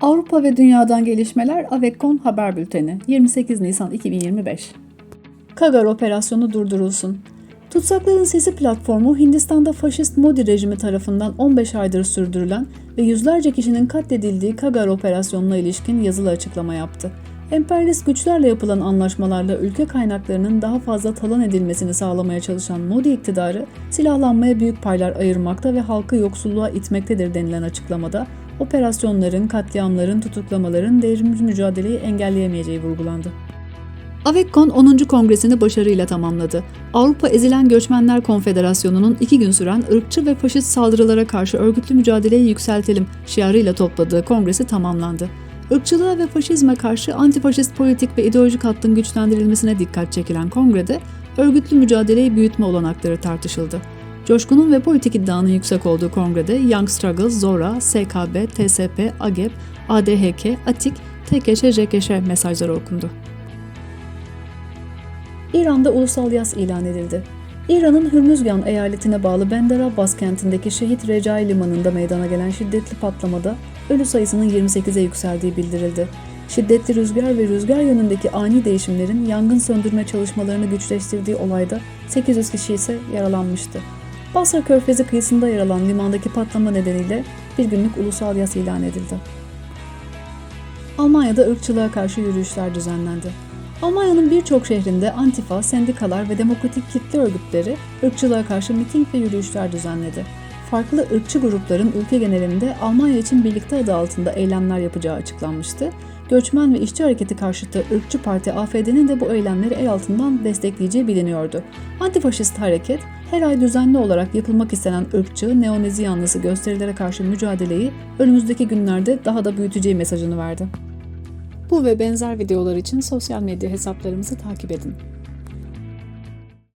Avrupa ve Dünya'dan gelişmeler Avekkon Haber Bülteni 28 Nisan 2025 Kagar operasyonu durdurulsun. Tutsakların Sesi platformu Hindistan'da faşist Modi rejimi tarafından 15 aydır sürdürülen ve yüzlerce kişinin katledildiği Kagar operasyonuna ilişkin yazılı açıklama yaptı. Emperyalist güçlerle yapılan anlaşmalarla ülke kaynaklarının daha fazla talan edilmesini sağlamaya çalışan Modi iktidarı, silahlanmaya büyük paylar ayırmakta ve halkı yoksulluğa itmektedir denilen açıklamada, operasyonların, katliamların, tutuklamaların devrimci mücadeleyi engelleyemeyeceği vurgulandı. Avekkon 10. kongresini başarıyla tamamladı. Avrupa Ezilen Göçmenler Konfederasyonu'nun iki gün süren ırkçı ve faşist saldırılara karşı örgütlü mücadeleyi yükseltelim şiarıyla topladığı kongresi tamamlandı. Irkçılığa ve faşizme karşı antifaşist politik ve ideolojik hattın güçlendirilmesine dikkat çekilen kongrede örgütlü mücadeleyi büyütme olanakları tartışıldı. Coşkunun ve politik iddianın yüksek olduğu kongrede Young Struggles, Zora, SKB, TSP, AGEP, ADHK, ATİK, TKŞ, JKŞ mesajları okundu. İran'da ulusal yas ilan edildi. İran'ın Hürmüzgan eyaletine bağlı Bender Abbas kentindeki Şehit Recai Limanı'nda meydana gelen şiddetli patlamada ölü sayısının 28'e yükseldiği bildirildi. Şiddetli rüzgar ve rüzgar yönündeki ani değişimlerin yangın söndürme çalışmalarını güçleştirdiği olayda 800 kişi ise yaralanmıştı. Basra Körfezi kıyısında yer alan limandaki patlama nedeniyle bir günlük ulusal yas ilan edildi. Almanya'da ırkçılığa karşı yürüyüşler düzenlendi. Almanya'nın birçok şehrinde antifa, sendikalar ve demokratik kitle örgütleri ırkçılığa karşı miting ve yürüyüşler düzenledi. Farklı ırkçı grupların ülke genelinde Almanya için birlikte adı altında eylemler yapacağı açıklanmıştı. Göçmen ve işçi hareketi karşıtı ırkçı parti AFD'nin de bu eylemleri el altından destekleyeceği biliniyordu. Antifaşist hareket her ay düzenli olarak yapılmak istenen ırkçı, neonazi yanlısı gösterilere karşı mücadeleyi önümüzdeki günlerde daha da büyüteceği mesajını verdi. Bu ve benzer videolar için sosyal medya hesaplarımızı takip edin.